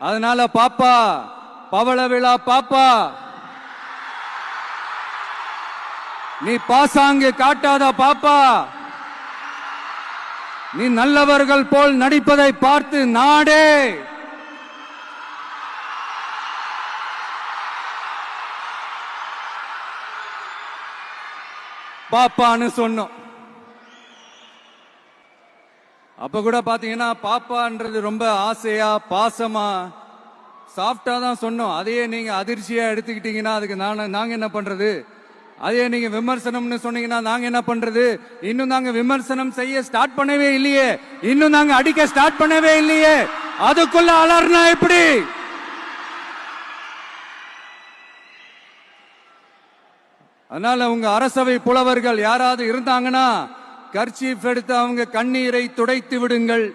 அதனால பாப்பா பவள விழா பாப்பா. நீ பாசாங்கு காட்டாத பாப்பா. நீ நல்லவர்கள் போல் நடிப்பதை பார்த்து நாடே. பாப்பான்னு சொன்னோம். அப்ப கூட பாத்தீங்கன்னா பாப்பான்றது ரொம்ப ஆசையா பாசமா சாஃப்டா தான் சொன்னோம். அதையே நீங்க அதிர்ச்சியா எடுத்துக்கிட்டீங்கன்னா அதுக்கு நான் நாங்க என்ன பண்றது? அதே நீங்க விமர்சனம்னு சொன்னீங்கன்னா நாங்க என்ன பண்றது? இன்னும் நாங்க விமர்சனம் செய்ய ஸ்டார்ட் பண்ணவே இல்லையே. இன்னும் நாங்க அடிக்க ஸ்டார்ட் பண்ணவே இல்லையே. அதுக்குள்ள அலர்னா எப்படி? அதனால உங்க அரசவை புலவர்கள் யாராவது இருந்தாங்கன்னா கர்ச்சீஃப் எடுத்து அவங்க கண்ணீரை துடைத்து விடுங்கள்.